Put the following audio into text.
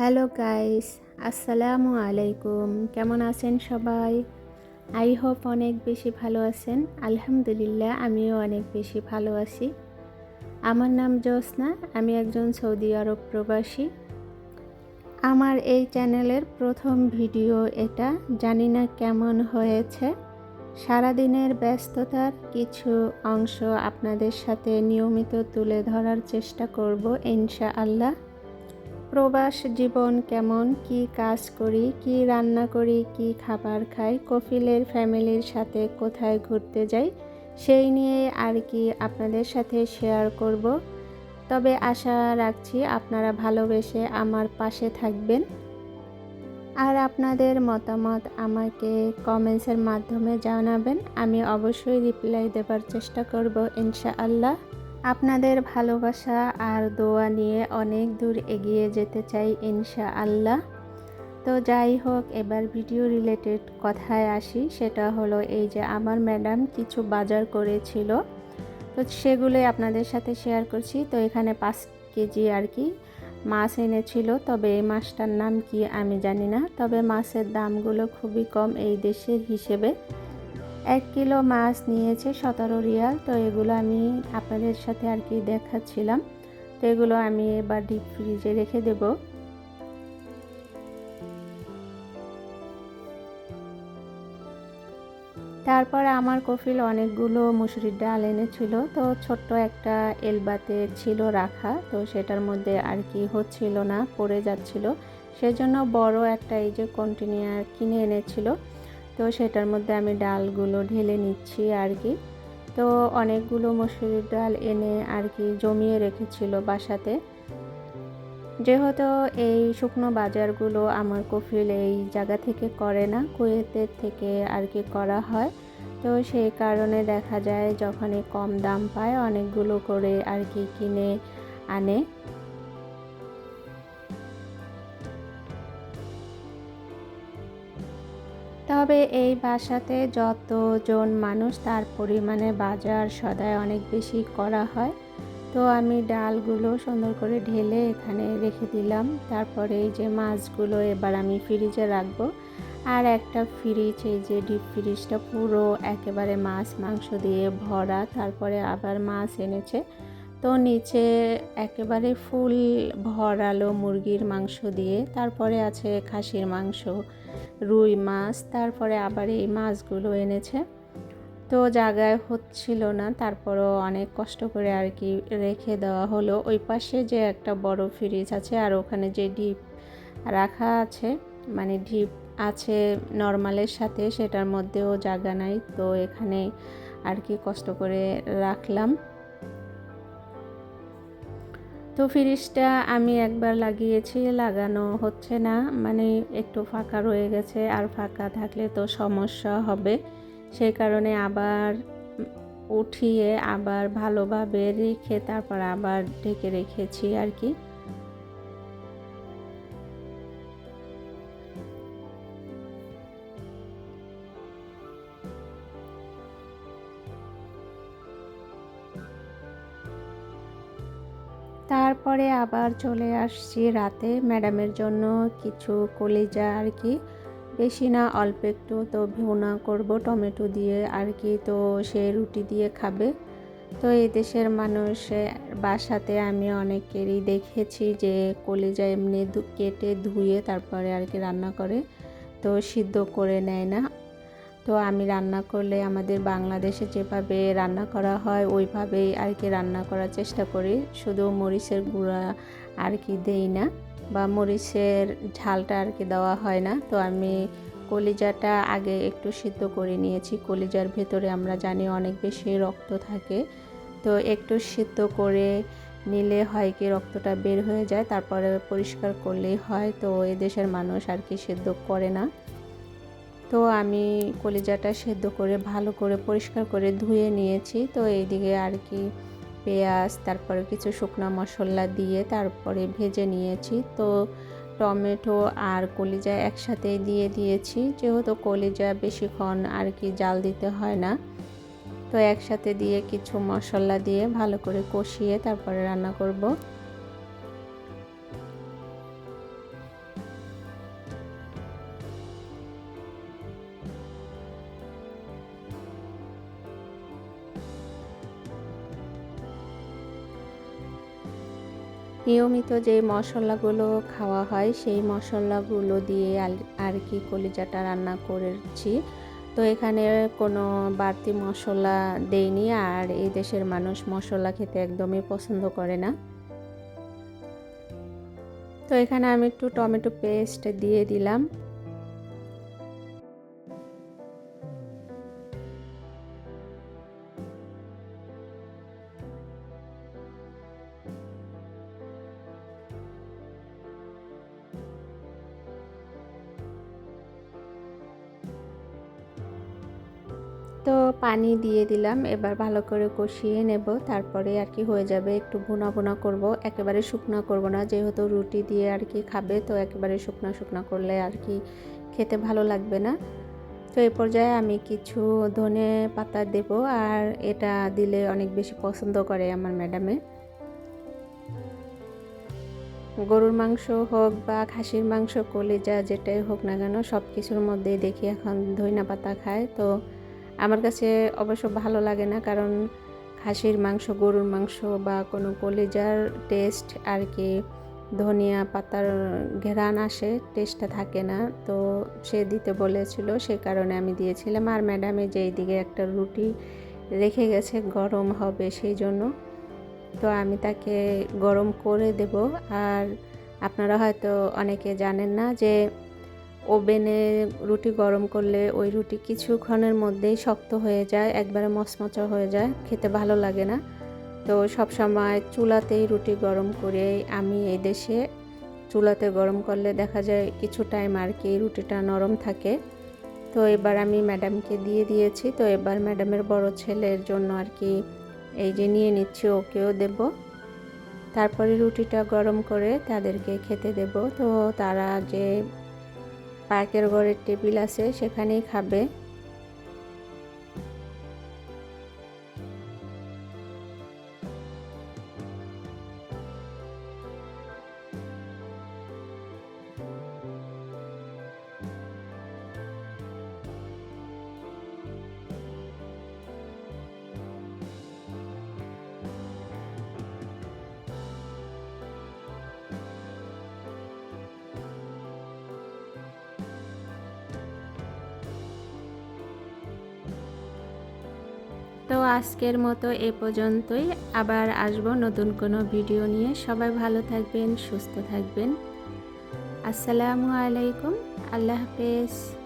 Hello guys আসসালামু আলাইকুম কেমন আছেন সবাই? আই হোপ অনেক বেশি ভালো আছেন। আলহামদুলিল্লাহ, আমিও অনেক বেশি ভালো আছি। আমার নাম জোসনা আমি একজন সৌদি আরব প্রবাসী। আমার এই চ্যানেলের প্রথম ভিডিও এটা। জানি না কেমন হয়েছে। সারাদিনের ব্যস্ততার কিছু অংশ আপনাদের সাথে নিয়মিত তুলে ধরার চেষ্টা করব ইনশা আল্লাহ প্রবাস জীবন কেমন? কি কাজ করি? কি রান্না করি? কি খাবার খাই? কফিলের ফ্যামিলির সাথে কোথায় ঘুরতে যাই? সেই নিয়ে আর কি আপনাদের সাথে শেয়ার করব। তবে আশা রাখছি আপনারা ভালোবেসে আমার পাশে থাকবেন। আর আপনাদের মতামত আমাকে কমেন্টসের মাধ্যমে জানাবেন। আমি অবশ্যই রিপ্লাই দেবার চেষ্টা করব, ইনশাআল্লাহ। আপনাদের ভালোবাসা আর দোয়া নিয়ে অনেক দূর এগিয়ে যেতে চাই ইনশা আল্লাহ তো যাই হোক, এবার ভিডিও রিলেটেড কথায় আসি। সেটা হলো এই যে আমার ম্যাডাম কিছু বাজার করেছিল। তো সেগুলোই আপনাদের সাথে শেয়ার করছি। তো এখানে পাঁচ কেজি আর কি মাছ এনেছিল। তবে এই মাছটার নাম কি আমি জানি না। তবে মাছের দামগুলো খুবই কম এই দেশের হিসেবে। এক কিলো মাছ নিয়েছে সতেরো রিয়াল। তো এগুলো আমি আপনাদের সাথে আর কি দেখাচ্ছিলাম। তো এগুলো আমি এবার ডিপ ফ্রিজে রেখে দেব। তারপর আমার কফিল অনেকগুলো মুসুরির ডাল এনেছিল। তো ছোট্ট একটা এলবাতে ছিল রাখা। তো সেটার মধ্যে আর কি হচ্ছিল না, পড়ে যাচ্ছিল। সেজন্য বড় একটা এই যে কন্টিনিউয়ার কিনে এনেছিল। তো সেটার মধ্যে আমি ডালগুলো ঢেলে নিচ্ছি আর কি। তো অনেকগুলো মসুরির ডাল এনে আর কি জমিয়ে রেখেছিল বাসাতে। যেহেতু এই শুকনো বাজারগুলো আমার কফিল এই জায়গা থেকে করে না, কুয়েতের থেকে আর কি করা হয়। তো সেই কারণে দেখা যায় যখনই কম দাম পায়, অনেকগুলো করে আর কি কিনে আনে। তবে এই বাসাতে যতজন মানুষ তার পরিমাণে বাজার সদায় অনেক বেশি করা হয়। তো আমি ডালগুলো সুন্দর করে ঢেলে এখানে রেখে দিলাম। তারপরে এই যে মাছগুলো এবার আমি ফ্রিজে রাখব। আর একটা ফ্রিজ, এই যে ডিপ ফ্রিজটা পুরো একেবারে মাছ মাংস দিয়ে ভরা। তারপরে আবার মাছ এনেছে। তো নিচে একেবারে ফুল ভরালো মুরগির মাংস দিয়ে, তারপরে আছে খাসির মাংস, রুই মাছ, তারপরে আবার এই মাছগুলো এনেছে। তো জায়গায় হচ্ছিল না, তারপরও অনেক কষ্ট করে আর কি রেখে দেওয়া হলো। ওই পাশে যে একটা বড় ফ্রিজ আছে আর ওখানে যে ডিপ রাখা আছে মানে ডিপ আছে নর্মালের সাথে, সেটার মধ্যেও জায়গা নাই। তো এখানে আর কি কষ্ট করে রাখলাম। তো ফ্রিজটা আমি একবার লাগিয়েছি, লাগানো হচ্ছে না। মানে একটু ফাঁকা রয়ে গেছে, আর ফাঁকা থাকলে তো সমস্যা হবে। সেই কারণে আবার উঠিয়ে আবার ভালোভাবে রেখে তারপর আবার ঢেকে রেখেছি আর কি। তারপরে আবার চলে আসছি রাতে। ম্যাডামের জন্য কিছু কলিজা আর কি। বেশি না, অল্প একটু। তো ভুনা করব, টমেটো দিয়ে আর কি। তো সে রুটি দিয়ে খাবে। তো এই দেশের মানুষ বাসাতে আমি অনেকেরই দেখেছি যে কলিজা এমনি কেটে ধুয়ে তারপরে আর কি রান্না করে। তো সিদ্ধ করে নেয় না। তো আমি রান্না করলে আমাদের বাংলাদেশে যেভাবে রান্না করা হয়, ওইভাবেই আর কি রান্না করার চেষ্টা করি। শুধু মরিচের গুঁড়া আর কি দেই না বা মরিচের ঝালটা আর কি দেওয়া হয় না। তো আমি কলিজাটা আগে একটু সিদ্ধ করে নিয়েছি। কলিজার ভেতরে আমরা জানি অনেক বেশি রক্ত থাকে। তো একটু সিদ্ধ করে নিলে হয় কি রক্তটা বের হয়ে যায়, তারপরে পরিষ্কার করলেই হয়। তো এদেশের মানুষ আর কি সিদ্ধ করে না। তো আমি কলিজাটা সেদ্ধ করে ভালো করে পরিষ্কার করে ধুয়ে নিয়েছি। তো এইদিকে আর কি পেঁয়াজ, তারপরে কিছু শুকনো মশলা দিয়ে তারপরে ভেজে নিয়েছি। তো টমেটো আর কলিজা একসাথে দিয়ে দিয়েছি। যেহেতু কলিজা বেশিক্ষণ আর কি জাল দিতে হয় না। তো একসাথে দিয়ে কিছু মশলা দিয়ে ভালো করে কষিয়ে তারপরে রান্না করব। নিয়মিত যে মশলাগুলো খাওয়া হয়, সেই মশলাগুলো দিয়ে আর কি কলিজাটা রান্না করেছি। তো এখানে কোনো বাড়তি মশলা দেইনি আর এই দেশের মানুষ মশলা খেতে একদমই পছন্দ করে না। তো এখানে আমি একটু টমেটো পেস্ট দিয়ে দিলাম। তো পানি দিয়ে দিলাম, এবার ভালো করে কষিয়ে নেব, তারপরে আর কি হয়ে যাবে, একটু ভুনা ভুনা করব। একেবারে শুকনো করব না, যেহেতু রুটি দিয়ে আর কি খাবে, তো একেবারে শুকনো শুকনো করলে আর কি খেতে ভালো লাগবে না। তো এই পর্যায়ে আমি কিছু ধনে পাতা দেব, আর এটা দিলে অনেক বেশি পছন্দ করে আমার ম্যাডামে। গরুর মাংস হোক বা খাসির মাংস, কলিজা যেটাই হোক না কেন সব কিছুর মধ্যেই দেখি এখন ধইনা পাতা খায়, তো আমার কাছে অবশ্য ভালো লাগে না, কারণ খাসির মাংস, গরুর মাংস বা কোনো কলিজার টেস্ট আর কি ধনিয়া পাতার ঘেরান আসে, টেস্টটা থাকে না। তো সে দিতে বলেছিল, সে কারণে আমি দিয়েছিলাম। আর ম্যাডামে যেই দিকে একটা রুটি রেখে গেছে, গরম হবে সেই জন্য। তো আমি তাকে গরম করে দেব। আর আপনারা হয়তো অনেকে জানেন না যে ওভেনে রুটি গরম করলে ওই রুটি কিছুক্ষণের মধ্যেই শক্ত হয়ে যায়, একবারে মচমচা হয়ে যায়, খেতে ভালো লাগে না। তো সব সময় চুলাতেই রুটি গরম করে আমি এই দেশে চুলাতে গরম করলে দেখা যায় কিছু টাইম আর কি রুটিটা নরম থাকে। তো এবার আমি ম্যাডামকে দিয়ে দিয়েছি, তো এবার ম্যাডামের বড় ছেলের জন্য আর কি এই যে নিয়ে নিচ্ছি, ওকেও দেব। তারপরে রুটিটা গরম করে তাদেরকে খেতে দেব। তো তারা যে পার্কের ঘরের টেবিল আছে সেখানেই খাবে। আজকের মতো এ পর্যন্তই। আবার আসব নতুন কোনো ভিডিও নিয়ে। সবাই ভালো থাকবেন, সুস্থ থাকবেন। আসসালামু আলাইকুম। আল্লাহ হাফেজ।